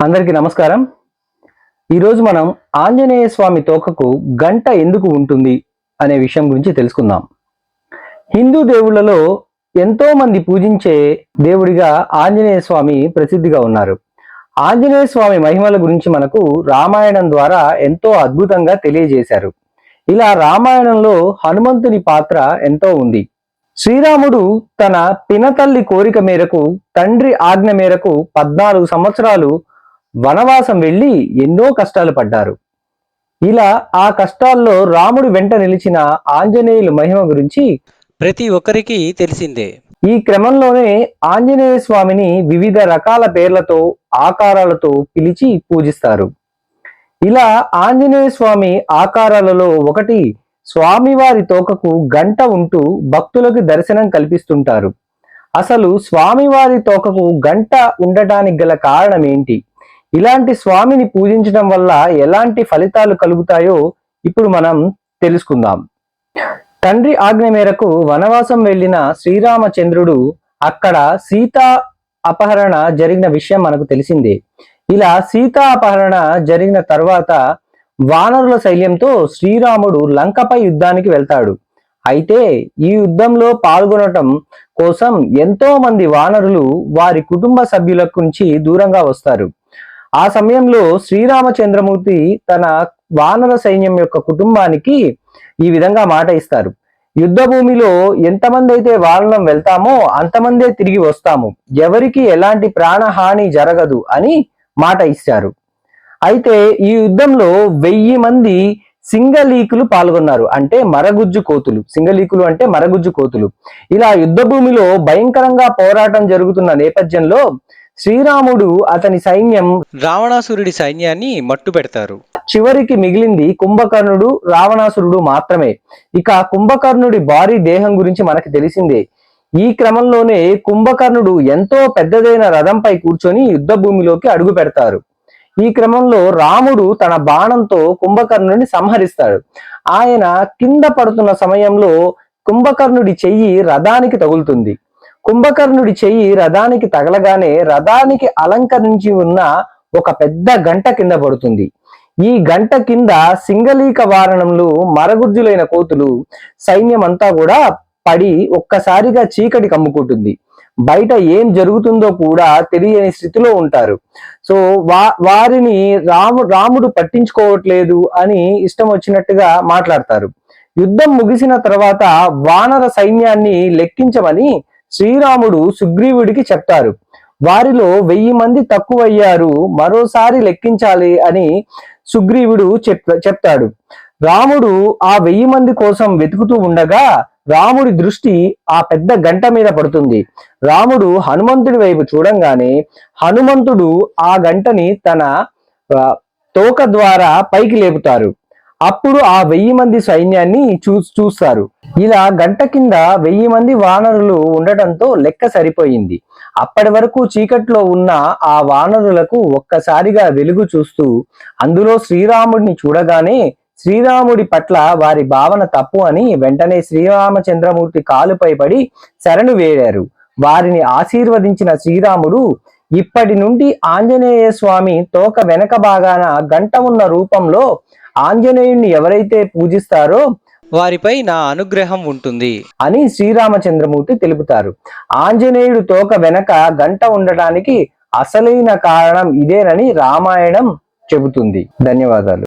అందరికీ నమస్కారం. ఈరోజు మనం ఆంజనేయ స్వామి తోకకు గంట ఎందుకు ఉంటుంది అనే విషయం గురించి తెలుసుకుందాం. హిందూ దేవుళ్ళలో ఎంతో మంది పూజించే దేవుడిగా ఆంజనేయ స్వామి ప్రసిద్ధిగా ఉన్నారు. ఆంజనేయ స్వామి మహిమల గురించి మనకు రామాయణం ద్వారా ఎంతో అద్భుతంగా తెలియజేశారు. ఇలా రామాయణంలో హనుమంతుని పాత్ర ఎంతో ఉంది. శ్రీరాముడు తన పినతల్లి కోరిక మేరకు తండ్రి ఆజ్ఞ మేరకు పద్నాలుగు సంవత్సరాలు వనవాసం వెళ్ళి ఎన్నో కష్టాలు పడ్డారు. ఇలా ఆ కష్టాల్లో రాముడు వెంట నిలిచిన ఆంజనేయుల మహిమ గురించి ప్రతి ఒక్కరికి తెలిసిందే. ఈ క్రమంలోనే ఆంజనేయ స్వామిని వివిధ రకాల పేర్లతో ఆకారాలతో పిలిచి పూజిస్తారు. ఇలా ఆంజనేయ స్వామి ఆకారాలలో ఒకటి స్వామివారి తోకకు గంట ఉంటూ భక్తులకు దర్శనం కల్పిస్తుంటారు. అసలు స్వామివారి తోకకు గంట ఉండటానికి గల కారణం ఏంటి? ఇలాంటి స్వామిని పూజించడం వల్ల ఎలాంటి ఫలితాలు కలుగుతాయో ఇప్పుడు మనం తెలుసుకుందాం. తండ్రి ఆజ్ఞ మేరకు వనవాసం వెళ్ళిన శ్రీరామచంద్రుడు అక్కడ సీతా అపహరణ జరిగిన విషయం మనకు తెలిసిందే. ఇలా సీతా అపహరణ జరిగిన తర్వాత వానరుల శైల్యంతో శ్రీరాముడు లంకపై యుద్ధానికి వెళ్తాడు. అయితే ఈ యుద్ధంలో పాల్గొనటం కోసం ఎంతో మంది వానరులు వారి కుటుంబ సభ్యుల నుంచి దూరంగా వస్తారు. ఆ సమయంలో శ్రీరామచంద్రమూర్తి తన వానర సైన్యం యొక్క కుటుంబానికి ఈ విధంగా మాట ఇస్తారు. యుద్ధ భూమిలో ఎంతమంది అయితే వారణం వెళ్తామో అంతమందే తిరిగి వస్తాము. ఎవరికి ఎలాంటి ప్రాణహాని జరగదు అని మాట ఇచ్చారు అయితే ఈ యుద్ధంలో వెయ్యి మంది సింగలీకులు పాల్గొన్నారు. అంటే మరగుజ్జు కోతులు. సింగలీకులు అంటే మరగుజ్జు కోతులు. ఇలా యుద్ధ భూమిలో భయంకరంగా పోరాటం జరుగుతున్న నేపథ్యంలో శ్రీరాముడు అతని సైన్యం రావణాసురుడి సైన్యాన్ని మట్టు పెడతారు చివరికి మిగిలింది కుంభకర్ణుడు రావణాసురుడు మాత్రమే. ఇక కుంభకర్ణుడి భారీ దేహం గురించి మనకి తెలిసిందే. ఈ క్రమంలోనే కుంభకర్ణుడు ఎంతో పెద్దదైన రథంపై కూర్చొని యుద్ధ భూమిలోకి అడుగు పెడతారు. ఈ క్రమంలో రాముడు తన బాణంతో కుంభకర్ణుడిని సంహరిస్తాడు. ఆయన కింద పడుతున్న సమయంలో కుంభకర్ణుడి చెయ్యి రథానికి తగులుతుంది. కుంభకర్ణుడి చెయ్యి రథానికి తగలగానే రథానికి అలంకరించి ఉన్న ఒక పెద్ద గంట కింద పడుతుంది. ఈ గంట కింద సింగలీక వారణంలో మరగుజ్జులైన కోతులు సైన్యం అంతా కూడా పడి ఒక్కసారిగా చీకటి కమ్ముకుంటుంది. బయట ఏం జరుగుతుందో కూడా తెలియని స్థితిలో ఉంటారు. సో వా వారిని రాము రాముడు పట్టించుకోవట్లేదు అని ఇష్టం వచ్చినట్టుగా మాట్లాడతారు. యుద్ధం ముగిసిన తర్వాత వానర సైన్యాన్ని లెక్కించమని శ్రీరాముడు సుగ్రీవుడికి చెప్తారు. వారిలో వెయ్యి మంది తక్కువయ్యారు మరోసారి లెక్కించాలి అని సుగ్రీవుడు చెప్ చెప్తాడు. రాముడు ఆ వెయ్యి మంది కోసం వెతుకుతూ ఉండగా రాముడి దృష్టి ఆ పెద్ద గంట మీద పడుతుంది. రాముడు హనుమంతుడి వైపు చూడంగానే హనుమంతుడు ఆ గంటని తన తోక ద్వారా పైకి లేపుతారు. అప్పుడు ఆ వెయ్యి మంది సైన్యాన్ని చూ చూస్తారు. ఇలా గంట కింద వెయ్యి మంది వానరులు ఉండటంతో లెక్క సరిపోయింది. అప్పటి వరకు చీకట్లో ఉన్న ఆ వానరులకు ఒక్కసారిగా వెలుగు చూస్తూ అందులో శ్రీరాముడిని చూడగానే శ్రీరాముడి పట్ల వారి భావన తప్పు అని వెంటనే శ్రీరామచంద్రమూర్తి కాలుపై పడి శరణు వేడారు వారిని ఆశీర్వదించిన శ్రీరాముడు ఇప్పటి నుండి ఆంజనేయ స్వామి తోక వెనక భాగాన గంట ఉన్న రూపంలో ఆంజనేయుణ్ణి ఎవరైతే పూజిస్తారో వారిపై నా అనుగ్రహం ఉంటుంది. అని శ్రీరామచంద్రమూర్తి తెలుపుతారు. ఆంజనేయుడు తోక వెనక గంట ఉండటానికి అసలైన కారణం ఇదేనని రామాయణం చెబుతుంది. ధన్యవాదాలు.